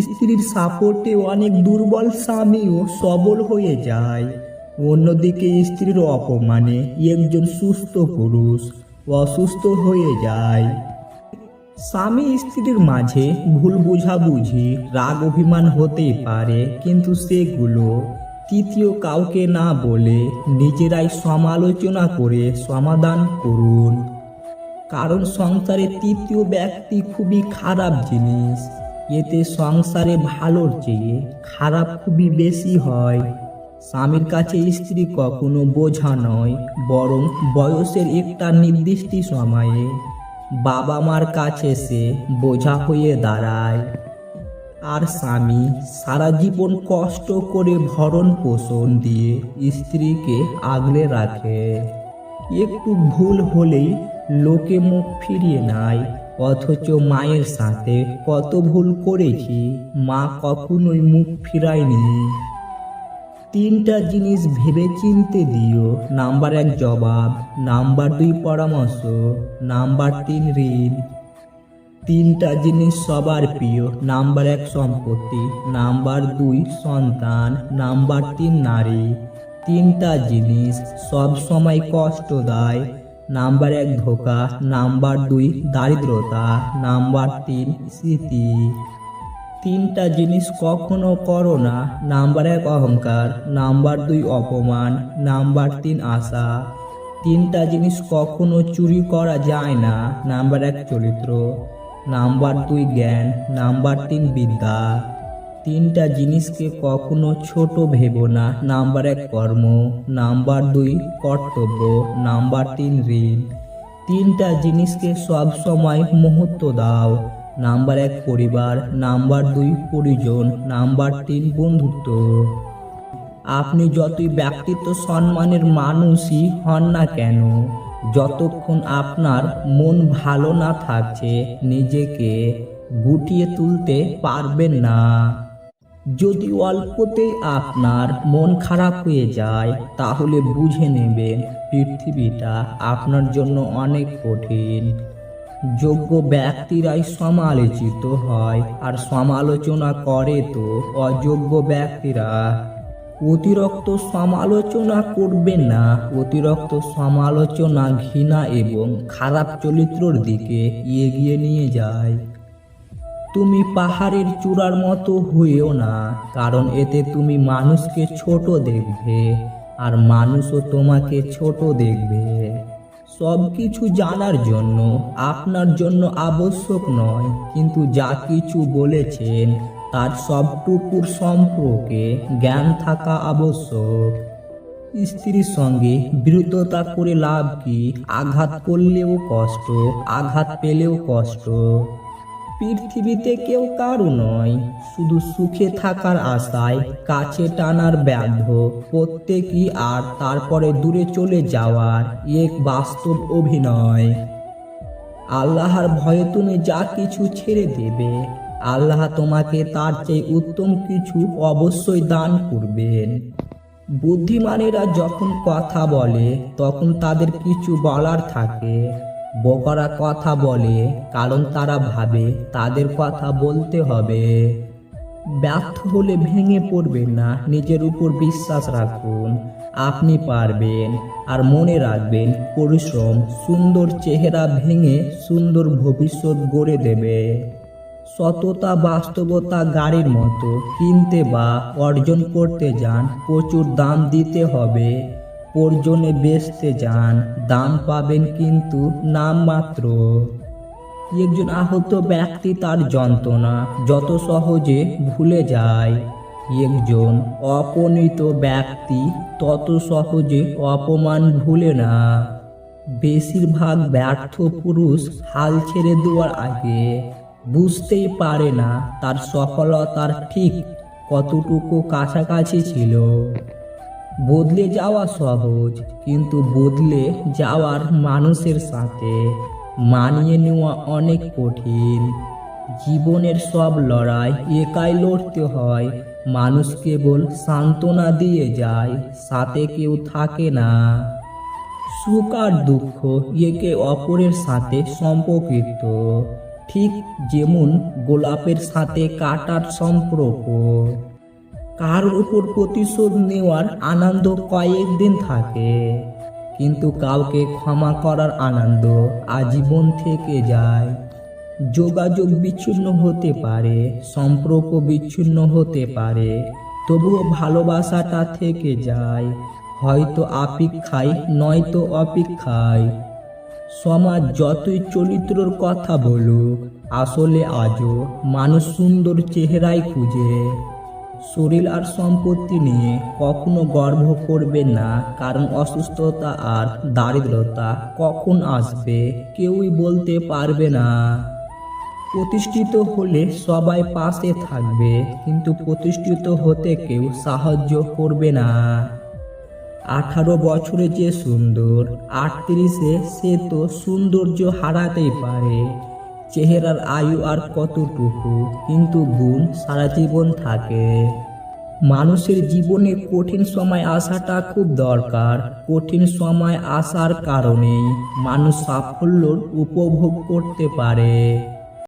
স্ত্রীর সাপোর্টে অনেক দুর্বল স্বামীও সবল হয়ে যায়। অন্যদিকে স্ত্রীর অপমানে একজন সুস্থ পুরুষ অসুস্থ হয়ে যায়। স্বামী স্ত্রীর মাঝে ভুল বুঝাবুঝি, রাগ অভিমান হতে পারে, কিন্তু সেগুলো তৃতীয় কাউকে না বলে নিজেরাই সমালোচনা করে সমাধান করুন। কারণ সংসারে তৃতীয় ব্যক্তি খুবই খারাপ জিনিস। এতে সংসারে ভালোর চেয়ে খারাপ খুবই বেশি হয়। স্বামীর কাছে স্ত্রী কখনো বোঝা নয়, বরং বয়সের একটা নির্দিষ্ট সময়ে বাবা মার কাছে সে বোঝা হয়ে দাঁড়ায়। আর স্বামী সারা জীবন কষ্ট করে ভরণ পোষণ দিয়ে স্ত্রীকে আগলে রাখে। একটু ভুল হলেই লোকে মুখ ফিরিয়ে নেয়। অথচ মায়ের সাথে কত ভুল করেছি, মা কখনোই মুখ ফিরায়নি। তিনটা জিনিস ভেবে চিনতে দিও। নাম্বার এক জবাব, নাম্বার দুই পরামর্শ, নাম্বার তিন ঋণ। তিনটা জিনিস সবার প্রিয়, নাম্বার এক সম্পত্তি, নাম্বার দুই সন্তান, নাম্বার তিন নারী। তিনটা জিনিস সব সময় কষ্ট দেয় নাম্বার এক ধোকা, নাম্বার দুই দারিদ্রতা, নাম্বার তিন স্মৃতি। তিনটা জিনিস কখনো করো না, নাম্বার এক অহংকার, নাম্বার দুই অপমান, নাম্বার তিন আশা। তিনটা জিনিস কখনো চুরি করা যায় না, নাম্বার এক চরিত্র, নাম্বার দুই জ্ঞান, নাম্বার তিন বিদ্যা। তিনটা জিনিসকে কখনো ছোট ভেবো না। নাম্বার এক কর্ম, নাম্বার দুই কর্তব্য, নাম্বার তিন ঋণ। তিনটা জিনিসকে সব সময় মুহূর্ত দাও। নাম্বার এক পরিবার, নাম্বার দুই পরিজন, নাম্বার তিন বন্ধুত্ব। আপনি যতই ব্যক্তিত্ব সম্মানের মানুষই হন না কেন, যতক্ষণ আপনার মন ভালো না থাকছে, নিজেকে গুটিয়ে তুলতে পারবেন না। যদি অল্পতে আপনার মন খারাপ হয়ে যায়, তাহলে বুঝে নেবেন পৃথিবীটা আপনার জন্য অনেক কঠিন। যোগ্য ব্যক্তিরাই সমালোচিত হয় আর সমালোচনা করে তো অযোগ্য ব্যক্তিরা। অতিরিক্ত সমালোচনা করবেন না, অতিরিক্ত সমালোচনা ঘৃণা এবং খারাপ চরিত্রর দিকে এগিয়ে নিয়ে যায়। তুমি পাহাড়ের চূড়ার মতো হইও না, কারণ এতে তুমি মানুষকে ছোট দেখবে আর মানুষও তোমাকে ছোট দেখবে। সব কিছু জানার জন্য, আপনার জন্য আবশ্যক নয়, কিন্তু যা কিছু বলেছেন তার সবটুকুর সম্পর্কে জ্ঞান থাকা আবশ্যক। স্ত্রীর সঙ্গে বিরুদ্ধতা করে লাভ কি? আঘাত করলেও কষ্ট, আঘাত পেলেও কষ্ট। পৃথিবীতে কেউ কারও নয়। শুধু সুখে থাকার আশায় কাছে টানার ব্যাধ প্রত্যেকই আর তারপরে দূরে চলে যাওয়ার এক বাস্তব অভিনয়। আল্লাহর ভয়ে তুমি যা কিছু ছেড়ে দেবে, আল্লাহ তোমাকে তার চেয়ে উত্তম কিছু অবশ্যই দান করবেন। বুদ্ধিমানেরা যখন কথা বলে, তখন তাদের কিছু বলার থাকে। বোকারা কথা বলে, কারণ তারা ভাবে তাদের কথা বলতে হবে। ব্যর্থ হলে ভেঙে পড়বেন না, নিজের উপর বিশ্বাস রাখুন। আপনি পারবেন আর মনে রাখবেন, পরিশ্রম, সুন্দর চেহারা ভেঙে সুন্দর ভবিষ্যৎ গড়ে দেবে। সততা, বাস্তবতা গাড়ির মতো কিনতে বা অর্জন করতে যান, প্রচুর দাম দিতে হবে। প্রয়োজনে বেচতে যান, দাম পাবেন কিন্তু নাম মাত্র একজন আহত ব্যক্তি তার যন্ত্রণা যত সহজে ভুলে যায়। একজন অপনীত ব্যক্তি তত সহজে অপমান ভুলে না। বেশিরভাগ ব্যর্থ পুরুষ হাল ছেড়ে দেওয়ার আগে বুঝতেই পারে না তার সফলতার ঠিক কতটুকু কাছাকাছি ছিল। বদলে যাওয়া সহজ, কিন্তু বদলে যাওয়ার মানুষের সাথে মানিয়ে নেওয়া অনেক কঠিন। জীবনের সব লড়াই একাই লড়তে হয়, মানুষ কেবল সান্ত্বনা দিয়ে যায়, সাথে কেউ থাকে না। সুখ আর দুঃখ একে অপরের সাথে সম্পর্কিত, ঠিক যেমন গোলাপের সাথে কাটার সম্পর্ক। কার উপর প্রতিশোধ নেওয়ার আনন্দ কয়েকদিন থাকে। কিন্তু কাউকে ক্ষমা করার আনন্দ আজীবন থেকে যায়। যোগাযোগ বিচ্ছিন্ন হতে পারে, সম্পর্ক বিচ্ছিন্ন হতে পারে, তবুও ভালোবাসাটা থেকে যায়। হয়তো অপেক্ষায় নয়তো অপেক্ষায়। সমাজ যতই চরিত্রর কথা বলুক, আসলে আজও মানুষ সুন্দর চেহারাই খুঁজে। শরীর আর সম্পত্তি নিয়ে কখনো গর্ব করবে না, কারণ অসুস্থতা আর দারিদ্রতা কখন আসবে কেউই বলতে পারবে না। প্রতিষ্ঠিত হলে সবাই পাশে থাকবে, কিন্তু প্রতিষ্ঠিত হতে কেউ সাহায্য করবে না। আঠারো বছরে যে সুন্দর, আটত্রিশে সে তো সৌন্দর্য হারাতেই পারে। চেহারার আয়ু আর কতটুকু? কিন্তু গুণ সারা জীবন থাকে। মানুষের জীবনে কঠিন সময় আসাটা খুব দরকার। কঠিন সময় আসার কারণেই মানুষ সাফল্য উপভোগ করতে পারে।